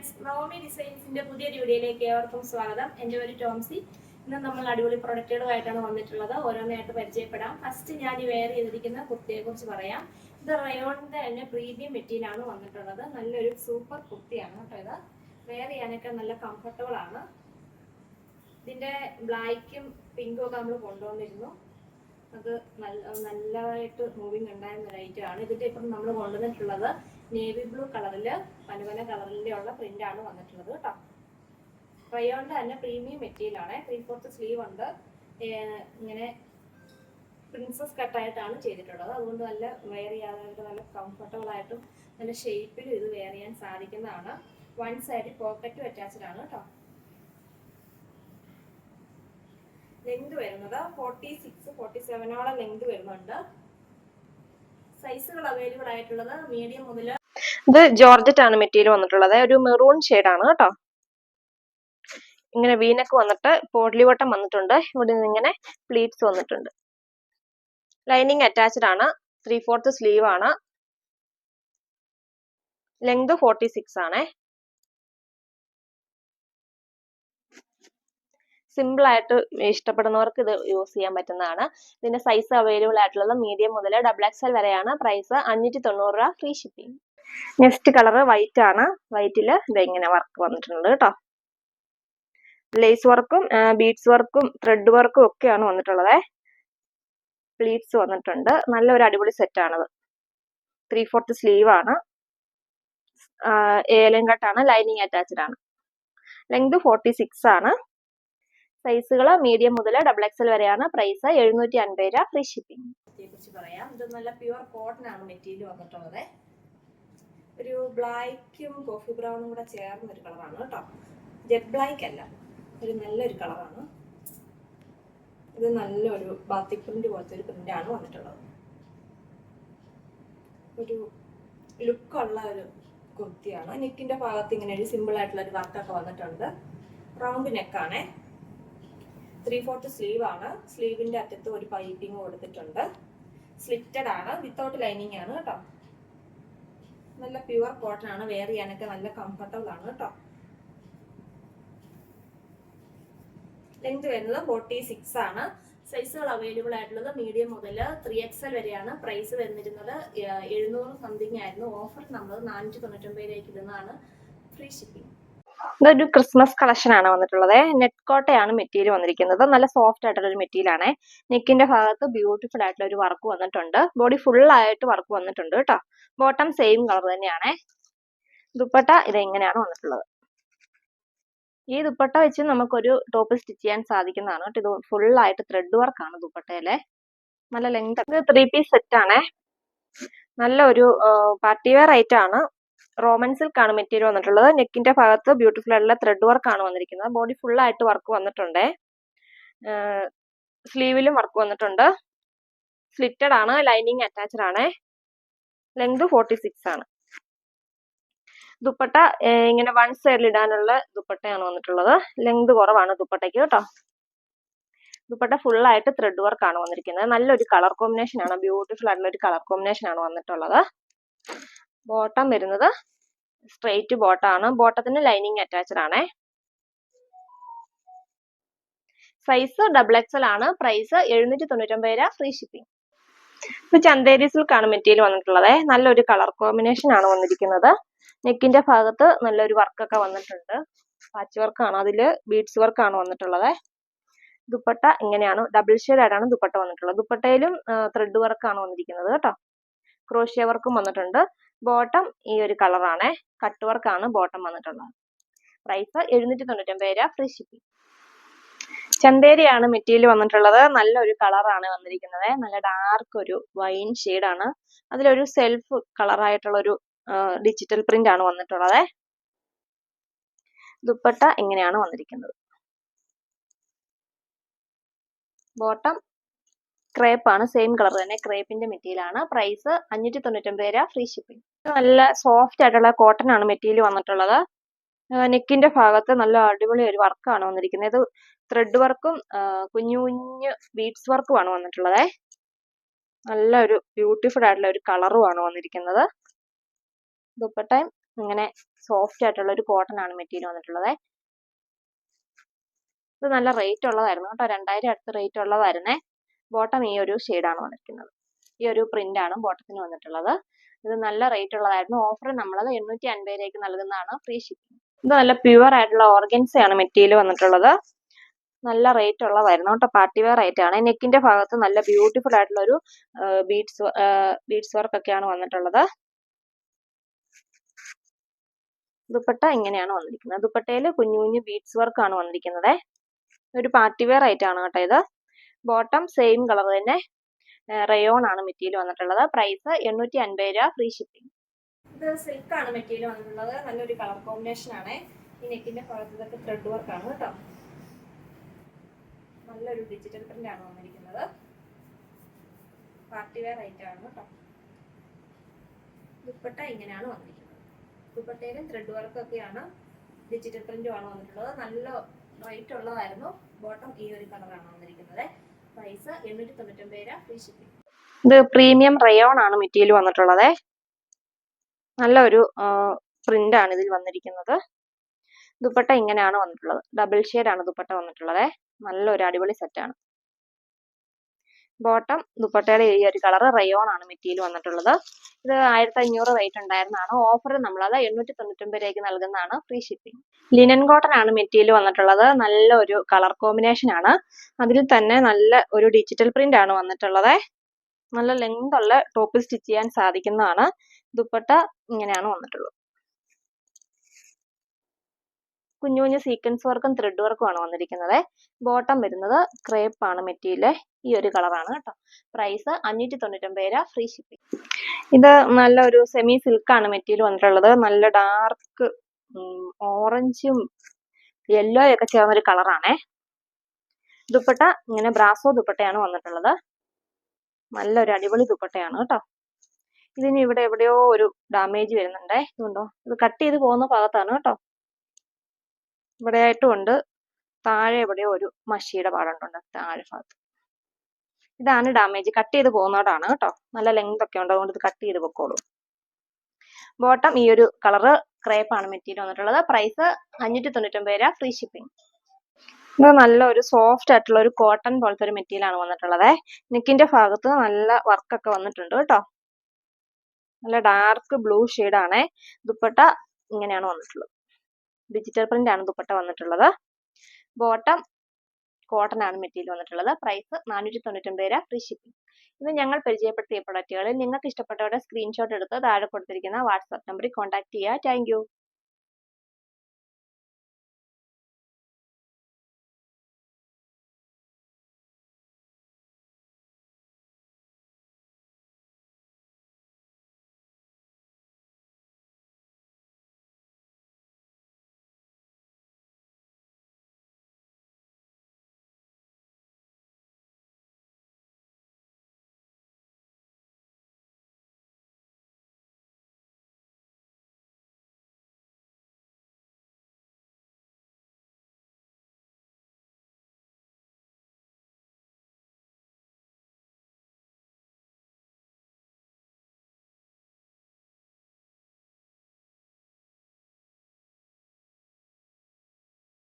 Friends Navami ഡിസൈൻസിന്റെ പുതിയ വീഡിയോയിലേക്ക് ഏവർക്കും സ്വാഗതം. എന്റെ പേര് ടോംസി. ഇന്ന് നമ്മൾ അടിപൊളി പ്രൊഡക്റ്റുകളുമായിട്ടാണ് വന്നിട്ടുള്ളത്. ഓരോന്നായിട്ട് പരിചയപ്പെടാം. ഫസ്റ്റ് ഞാൻ ഈ വെയർ ചെയ്തിരിക്കുന്ന കുർത്തിയെ കുറിച്ച് പറയാം. ഇത് റയോണിന്റെ തന്നെ പ്രീമിയം മെറ്റീരിയലാണ് വന്നിട്ടുള്ളത്. നല്ലൊരു സൂപ്പർ കുർത്തിയാണ് കേട്ടോ ഇത്. വെയർ ചെയ്യാനൊക്കെ നല്ല കംഫർട്ടബിൾ ആണ്. ഇതിന്റെ ബ്ലാക്കും പിങ്കും ഒക്കെ നമ്മൾ കൊണ്ടുവന്നിരുന്നു. അത് നല്ല നല്ലതായിട്ട് മൂവിങ് ഉണ്ടായിരുന്ന ഒരു ഐറ്റം ആണ്. ഇതിന്റെ ഇപ്പം നമ്മൾ കൊണ്ടുവന്നിട്ടുള്ളത് നേവി ബ്ലൂ കളറിൽ പല പല പ്രിന്റ് ആണ് വന്നിട്ടുള്ളത് കേട്ടോ റയോണിന്റെ തന്നെ പ്രീമിയം മെറ്റീരിയൽ ആണ്. ത്രീ ഫോർത്ത് സ്ലീവ് ഉണ്ട്. ഇങ്ങനെ പ്രിൻസസ് കട്ടായിട്ടാണ് ചെയ്തിട്ടുള്ളത്. അതുകൊണ്ട് നല്ല വെയർ ചെയ്യാനായിട്ട് നല്ല കംഫർട്ടബിൾ ആയിട്ടും നല്ല ഷേപ്പിൽ ഇത് വെയർ ചെയ്യാൻ സാധിക്കുന്നതാണ്. വൺ സൈഡ് പോക്കറ്റും അറ്റാച്ച്ഡ് ആണ് കേട്ടോ ലെങ്ത് വരുന്നത് ഫോർട്ടി സിക്സ് ഫോർട്ടി സെവനോളം ലെങ്ത് വരുന്നുണ്ട് സൈസുകൾ അവൈലബിൾ ആയിട്ടുള്ളത് മീഡിയം മുതൽ ഇത് ജോർജറ്റ് ആണ് മെറ്റീരിയൽ വന്നിട്ടുള്ളത്. ഒരു മെറൂൺ ആണ് കേട്ടോ. ഇങ്ങനെ വീനക്ക് വന്നിട്ട് പോഡ്ലി വട്ടം വന്നിട്ടുണ്ട്. ഇവിടെ നിന്ന് ഇങ്ങനെ പ്ലീറ്റ്സ് വന്നിട്ടുണ്ട്. ലൈനിങ് അറ്റാച്ച്ഡ് ആണ്. ത്രീ ഫോർത്ത് സ്ലീവ് ആണ്. ലെങ്ത് ഫോർട്ടി സിക്സ് ആണേ. സിമ്പിൾ ആയിട്ട് ഇഷ്ടപ്പെടുന്നവർക്ക് ഇത് യൂസ് ചെയ്യാൻ പറ്റുന്നതാണ്. ഇതിന്റെ സൈസ് അവൈലബിൾ ആയിട്ടുള്ളത് മീഡിയം മുതൽ ഡബിൾ എക്സ് എൽ വരെയാണ്. പ്രൈസ് അഞ്ഞൂറ്റി തൊണ്ണൂറ് രൂപ free shipping next colour white ആണ്. വൈറ്റിൽ ഇതെങ്ങനെ വർക്ക് വന്നിട്ടുണ്ട് കേട്ടോ. ലേസ് വർക്കും ബീഡ്സ് വർക്കും ത്രെഡ് വർക്കും ഒക്കെയാണ് വന്നിട്ടുള്ളത്. പ്ലീറ്റ്സ് വന്നിട്ടുണ്ട്. നല്ലൊരു അടിപൊളി സെറ്റ് ആണത്. ത്രീ ഫോർത്ത് സ്ലീവ് ആണ്. ഏലം കട്ടാണ് ലൈനിങ് അറ്റാച്ച്ഡ് ആണ്. ലെങ്ത് ഫോർട്ടി സിക്സ് ആണ് സൈസുകൾ മീഡിയം മുതൽ ഡബിൾ എക്സൽ വരെയാണ്. പ്രൈസ് എഴുന്നൂറ്റി അൻപത് രൂപ. ഫ്രീ ഷിപ്പിംഗ് പറയാം. ഇത് നല്ല പ്യുവർ കോട്ടൺ ആണ് മെറ്റീരിയൽ വന്നിട്ടുള്ളത്. ഒരു ബ്ലാക്കും കോഫി ബ്രൗണും കൂടെ ചേർന്ന ഒരു കളറാണ് കേട്ടോ. ജെറ്റ് ബ്ലാക്ക് അല്ല ഒരു നല്ലൊരു കളറാണ്. ഇത് നല്ലൊരു ബാത്തിക് പ്രിന്റ് പോലത്തെ ഒരു പ്രിന്റ് ആണ് വന്നിട്ടുള്ളത്. ഒരു ലുക്കുള്ള ഒരു കുർത്തിയാണ്. നെക്കിന്റെ ഭാഗത്ത് ഇങ്ങനെ ഒരു സിമ്പിൾ ആയിട്ടുള്ള ഒരു വർക്കൊക്കെ വന്നിട്ടുണ്ട്. റൗണ്ട് നെക്കാണേ. ത്രീ ഫോർത്ത് സ്ലീവ് ആണ്. സ്ലീവിന്റെ അറ്റത്ത് ഒരു പൈപ്പിംഗ് കൊടുത്തിട്ടുണ്ട്. സ്ലിറ്റഡ് ആണ്. വിത്തൗട്ട് ലൈനിങ് ആണ് കേട്ടോ. നല്ല പ്യുവർ കോട്ടൺ ആണ്. വെയർ ചെയ്യാനൊക്കെ നല്ല കംഫർട്ടബിൾ ആണ് കേട്ടോ. ലെങ്ത് വരുന്നത് ഫോർട്ടി സിക്സ് ആണ് സൈസുകൾ അവൈലബിൾ ആയിട്ടുള്ളത് മീഡിയം മുതൽ ത്രീ എക്സൽ വരെയാണ്. പ്രൈസ് വന്നിരുന്നത് എഴുന്നൂറ് സംതിങ് ആയിരുന്നു. ഓഫർ നമ്മൾ നാനൂറ്റി തൊണ്ണൂറ്റൊമ്പതിലേക്ക് ഇടുന്നതാണ്. ഫ്രീ ഷിപ്പിംഗ് ഇതൊരു ക്രിസ്മസ് കളക്ഷൻ ആണ് വന്നിട്ടുള്ളത്. നെറ്റ് കോട്ടയാണ് മെറ്റീരിയൽ വന്നിരിക്കുന്നത്. നല്ല സോഫ്റ്റ് ആയിട്ടുള്ള ഒരു മെറ്റീരിയൽ ആണ്. നെക്കിന്റെ ഭാഗത്ത് ബ്യൂട്ടിഫുൾ ആയിട്ടുള്ള ഒരു വർക്ക് വന്നിട്ടുണ്ട്. ബോഡി ഫുൾ ആയിട്ട് വർക്ക് വന്നിട്ടുണ്ട് കേട്ടോ. ബോട്ടം സെയിം കളർ തന്നെയാണ്. ദുപ്പട്ട ഇത് എങ്ങനെയാണ് വന്നിട്ടുള്ളത്? ഈ ദുപ്പട്ട വെച്ച് നമുക്കൊരു ടോപ്പ് സ്റ്റിച്ച് ചെയ്യാൻ സാധിക്കുന്നതാണ് ഇത് ഫുൾ ആയിട്ട് ത്രെഡ് വർക്കാണ് ദുപ്പട്ടയിലെ. നല്ല ലെങ്ത് ത്രീ പീസ് സെറ്റ് ആണ്. നല്ല ഒരു പാർട്ടി വെയർ ഐറ്റം ആണ്. റോമൻ സിൽക്ക് മെറ്റീരിയൽ വന്നിട്ടുള്ളത്. നെക്കിന്റെ ഭാഗത്ത് ബ്യൂട്ടിഫുൾ ആയിട്ടുള്ള ത്രെഡ് വർക്ക് ആണ് വന്നിരിക്കുന്നത്. ബോഡി ഫുൾ ആയിട്ട് വർക്ക് വന്നിട്ടുണ്ട്. സ്ലീവിലും വർക്ക് വന്നിട്ടുണ്ട്. സ്ലിറ്റഡ് ആണ് ലൈനിങ് അറ്റാച്ച്ഡ് ആണ്. ലെങ്ത് ഫോർട്ടി സിക്സ് ആണ്. ദുപ്പട്ട ഇങ്ങനെ വൺ സൈഡിൽ ഇടാനുള്ള ദുപ്പട്ടയാണ് വന്നിട്ടുള്ളത്. ലെങ്ത് കുറവാണ് ദുപ്പട്ടയ്ക്ക് കേട്ടോ. ദുപ്പട്ട ഫുൾ ആയിട്ട് ത്രെഡ് വർക്ക് ആണ് വന്നിരിക്കുന്നത്. നല്ലൊരു കളർ കോമ്പിനേഷൻ ആണ്. ബ്യൂട്ടിഫുൾ ആയിട്ടുള്ള ഒരു കളർ കോമ്പിനേഷൻ ആണ് വന്നിട്ടുള്ളത്. ബോട്ടം വരുന്നത് സ്ട്രെയിറ്റ് ബോട്ടാണ് ബോട്ടത്തിന് ലൈനിങ് അറ്റാച്ച്ഡ് ആണേ. സൈസ് ഡബിൾ എക്സൽ ആണ്. പ്രൈസ് എഴുന്നൂറ്റി തൊണ്ണൂറ്റൊമ്പത് രൂപ ഫ്രീ ഷിപ്പിംഗ് ഇത് ചന്തേരി സിൽക്ക് ആണ് മെറ്റീരിയൽ വന്നിട്ടുള്ളത്. നല്ലൊരു കളർ കോമ്പിനേഷൻ ആണ് വന്നിരിക്കുന്നത്. നെക്കിന്റെ ഭാഗത്ത് നല്ലൊരു വർക്കൊക്കെ വന്നിട്ടുണ്ട്. പാച്ച് വർക്കാണ് അതിൽ ബീഡ്സ് വർക്കാണ് വന്നിട്ടുള്ളത്. ദുപ്പട്ട ഇങ്ങനെയാണ്. ഡബിൾ ഷെയ്ഡ് ആയിട്ടാണ് ദുപ്പട്ട വന്നിട്ടുള്ളത്. ദുപ്പട്ടയിലും ത്രെഡ് വർക്കാണ് വന്നിരിക്കുന്നത് കേട്ടോ. ക്രോഷ്യ വർക്കും വന്നിട്ടുണ്ട്. ബോട്ടം ഈ ഒരു കളറാണ് കട്ട് വർക്കാണ് ബോട്ടം വന്നിട്ടുള്ളത്. പ്രൈസ് എഴുന്നൂറ്റി തൊണ്ണൂറ്റൊമ്പത് രൂപ ഫ്രീ ഷിപ്പിംഗ് ചന്തേരിയാണ് മെറ്റീരിയൽ വന്നിട്ടുള്ളത്. നല്ലൊരു കളറാണ് വന്നിരിക്കുന്നത്. നല്ല ഡാർക്ക് ഒരു വൈൻ ആണ്. അതിലൊരു സെൽഫ് കളറായിട്ടുള്ള ഒരു ഡിജിറ്റൽ പ്രിന്റ് ആണ് വന്നിട്ടുള്ളത്. ദുപ്പട്ട ഇങ്ങനെയാണ് വന്നിരിക്കുന്നത്. ബോട്ടം ക്രേപ്പ് ആണ്. സെയിം കളർ തന്നെ. ക്രേപ്പിന്റെ മെറ്റീരിയൽ ആണ്. പ്രൈസ് അഞ്ഞൂറ്റി തൊണ്ണൂറ്റൊമ്പത് രൂപ ഫ്രീ ഷിപ്പിംഗ് നല്ല സോഫ്റ്റ് ആയിട്ടുള്ള കോട്ടൺ ആണ് മെറ്റീരിയൽ വന്നിട്ടുള്ളത്. നെക്കിന്റെ ഭാഗത്ത് നല്ല അടിപൊളി ഒരു വർക്കാണ് വന്നിരിക്കുന്നത്. ഇത് ത്രെഡ് വർക്കും കുഞ്ഞു കുഞ്ഞു ബീഡ്സ് വർക്കും ആണ് വന്നിട്ടുള്ളത്. നല്ല ഒരു ബ്യൂട്ടിഫുൾ ആയിട്ടുള്ള ഒരു കളറും ആണ് വന്നിരിക്കുന്നത്. ദുപ്പട്ടയും ഇങ്ങനെ സോഫ്റ്റ് ആയിട്ടുള്ള ഒരു കോട്ടൺ ആണ് മെറ്റീരിയൽ വന്നിട്ടുള്ളത്. ഇത് നല്ല റേറ്റ് ഉള്ളതായിരുന്നു കേട്ടോ. രണ്ടായിരം അടുത്ത് റേറ്റ് ഉള്ളതായിരുന്നേ. ബോട്ടം ഈ ഒരു ഷെയ്ഡാണ് വന്നിരിക്കുന്നത്. ഈ ഒരു പ്രിന്റ് ആണ് ബോട്ടത്തിന് വന്നിട്ടുള്ളത്. ഇത് നല്ല റേറ്റ് ഉള്ളതായിരുന്നു. ഓഫർ നമ്മളത് എണ്ണൂറ്റി അൻപത് രൂപയ്ക്ക് നൽകുന്നതാണ്. ഫ്രീ ഷിപ്പിംഗ് ഇത് നല്ല പ്യുവർ ആയിട്ടുള്ള ഓർഗൻസ് ആണ് മെറ്റീരിയൽ വന്നിട്ടുള്ളത്. നല്ല റേറ്റ് ഉള്ളതായിരുന്നു കേട്ടോ. പാർട്ടി വെയർ ആയിട്ടാണ് നെക്കിന്റെ ഭാഗത്ത് നല്ല ബ്യൂട്ടിഫുൾ ആയിട്ടുള്ള ഒരു ബീഡ്സ് ബീഡ്സ് വർക്ക് ഒക്കെയാണ് വന്നിട്ടുള്ളത്. ദുപ്പട്ട ഇങ്ങനെയാണ് വന്നിരിക്കുന്നത്. ദുപ്പട്ടയിൽ കുഞ്ഞു കുഞ്ഞു ബീഡ്സ് വർക്ക് ആണ് വന്നിരിക്കുന്നത്. ഒരു പാർട്ടി വെയർ ആയിട്ടാണ് കേട്ടോ ഇത്. ബോട്ടം സെയിം കളർ തന്നെ. റയോൺ ആണ് മെറ്റീരിയൽ വന്നിട്ടുള്ളത്. പ്രൈസ് എണ്ണൂറ്റി അൻപത് രൂപ ഫ്രീ ഷിപ്പിംഗ് ഇത് സിൽക്ക് ആണ് മെറ്റീരിയൽ വന്നിട്ടുള്ളത്. നല്ലൊരു കളർ കോമ്പിനേഷൻ ആണ്. ഈ നെക്കിന്റെ ഭാഗത്തൊക്കെ ത്രെഡ് വർക്ക് ആണ് കേട്ടോ. നല്ലൊരു ഡിജിറ്റൽ പ്രിന്റ് ആണ് വന്നിരിക്കുന്നത്. പാർട്ടി വെയർ ഐറ്റം ആണ് കേട്ടോ. ദുപ്പട്ട ഇങ്ങനെയാണ് വന്നിരിക്കുന്നത്. ദുപ്പട്ടയിലും ത്രെഡ് വർക്ക് ഒക്കെയാണ് ഡിജിറ്റൽ പ്രിന്റും ആണ് വന്നിട്ടുള്ളത്. നല്ല റേറ്റ് ഉള്ളതായിരുന്നു. ബോട്ടം ഈ ഒരു കളറാണ് വന്നിരിക്കുന്നത്. പ്രൈസ് എണ്ണൂറ്റി തൊണ്ണൂറ്റൊമ്പത് രൂപ ഫ്രീ ഷിപ്പിംഗ് ഇത് പ്രീമിയം റയോൺ ആണ് മെറ്റീരിയൽ വന്നിട്ടുള്ളത്. നല്ല ഒരു പ്രിന്റ് ആണ് ഇതിൽ വന്നിരിക്കുന്നത്. ദുപ്പട്ട ഇങ്ങനെയാണ് വന്നിട്ടുള്ളത്. ഡബിൾ ഷെയ്ഡ് ആണ് ദുപ്പട്ട വന്നിട്ടുള്ളത്. നല്ലൊരു അടിപൊളി സെറ്റാണ് ബോട്ടം ദുപ്പട്ടയുടെ ഈ ഒരു കളർ റയോൺ ആണ് മെറ്റീരിയൽ വന്നിട്ടുള്ളത്. ഇത് ആയിരത്തി അഞ്ഞൂറ് റേറ്റ് ഉണ്ടായിരുന്നതാണ്. ഓഫർ നമ്മളത് എണ്ണൂറ്റി തൊണ്ണൂറ്റൊമ്പത് രൂപയ്ക്ക് നൽകുന്നതാണ് ഫ്രീ ഷിപ്പിംഗ് ലിനൻ കോട്ടൺ ആണ് മെറ്റീരിയൽ വന്നിട്ടുള്ളത്. നല്ല ഒരു കളർ കോമ്പിനേഷൻ ആണ്. അതിൽ തന്നെ നല്ല ഒരു ഡിജിറ്റൽ പ്രിന്റ് ആണ് വന്നിട്ടുള്ളത്. നല്ല ലെങ്ത് ഉള്ള ടോപ്പ് സ്റ്റിച്ച് ചെയ്യാൻ സാധിക്കുന്നതാണ്. ദുപ്പട്ട ഇങ്ങനെയാണ് വന്നിട്ടുള്ളത്. കുഞ്ഞു കുഞ്ഞു സീക്വൻസ് വർക്കും ത്രെഡ് വർക്കും ആണ് വന്നിരിക്കുന്നത്. ബോട്ടം വരുന്നത് ക്രേപ്പ് ആണ് മെറ്റീരിയൽ. ഈ ഒരു കളറാണ് കേട്ടോ. പ്രൈസ് അഞ്ഞൂറ്റി തൊണ്ണൂറ്റൊമ്പത് രൂപ ഫ്രീ ഷിപ്പിംഗ് ഇത് നല്ലൊരു സെമി സിൽക്ക് ആണ് മെറ്റീരിയൽ വന്നിട്ടുള്ളത്. നല്ല ഡാർക്ക് ഓറഞ്ചും യെല്ലോ ഒക്കെ ചേർന്ന ഒരു കളറാണേ ദുപ്പട്ട ഇങ്ങനെ ബ്രാസോ ദുപ്പട്ടയാണ് വന്നിട്ടുള്ളത്. നല്ലൊരു അടിപൊളി ദുപ്പട്ടയാണ് കേട്ടോ. ഇതിന് ഇവിടെ എവിടെയോ ഒരു ഡാമേജ് വരുന്നുണ്ടേ. ഇതുണ്ടോ? ഇത് കട്ട് ചെയ്ത് പോകുന്ന ഭാഗത്താണ് കേട്ടോ. ഇവിടെ ആയിട്ടും ഉണ്ട്. താഴെ എവിടെയോ ഒരു മഷിയുടെ പാടുണ്ട് താഴെ ഭാഗത്ത്. ഇതാണ് ഡാമേജ് കട്ട് ചെയ്ത് പോകുന്നതാണ് കേട്ടോ. നല്ല ലെങ്ത് ഒക്കെ ഉണ്ട് അതുകൊണ്ട് ഇത് കട്ട് ചെയ്ത് പൊക്കോളൂ. ബോട്ടം ഈ ഒരു കളറ് ആണ് മെറ്റീരിയൽ വന്നിട്ടുള്ളത്. പ്രൈസ് അഞ്ഞൂറ്റി തൊണ്ണൂറ്റൊമ്പത് രൂപ ഫ്രീ ഷിപ്പിംഗ് ഇത് നല്ല ഒരു സോഫ്റ്റ് ആയിട്ടുള്ള ഒരു കോട്ടൺ പോലത്തെ ഒരു മെറ്റീരിയൽ ആണ് വന്നിട്ടുള്ളത്. നെക്കിന്റെ ഭാഗത്ത് നല്ല വർക്കൊക്കെ വന്നിട്ടുണ്ട് കേട്ടോ. നല്ല ഡാർക്ക് ബ്ലൂ ആണ്. ദുപ്പട്ട ഇങ്ങനെയാണ് വന്നിട്ടുള്ളത്. ഡിജിറ്റൽ പ്രിന്റ് ആണ് ദുപ്പട്ട വന്നിട്ടുള്ളത്. ബോട്ടം കോട്ടൺ ആണ് മെറ്റീരിയൽ വന്നിട്ടുള്ളത്. പ്രൈസ് നാനൂറ്റി തൊണ്ണൂറ്റൊമ്പത് രൂപ ഫ്രീ ഷിപ്പിംഗ് ഇത് ഞങ്ങൾ പരിചയപ്പെടുത്തിയ പ്രൊഡക്റ്റുകളിൽ നിങ്ങൾക്ക് ഇഷ്ടപ്പെട്ടവരുടെ സ്ക്രീൻഷോട്ട് എടുത്ത് താഴെ കൊടുത്തിരിക്കുന്ന വാട്സാപ്പ് നമ്പറിൽ കോൺടാക്ട് ചെയ്യുക. താങ്ക്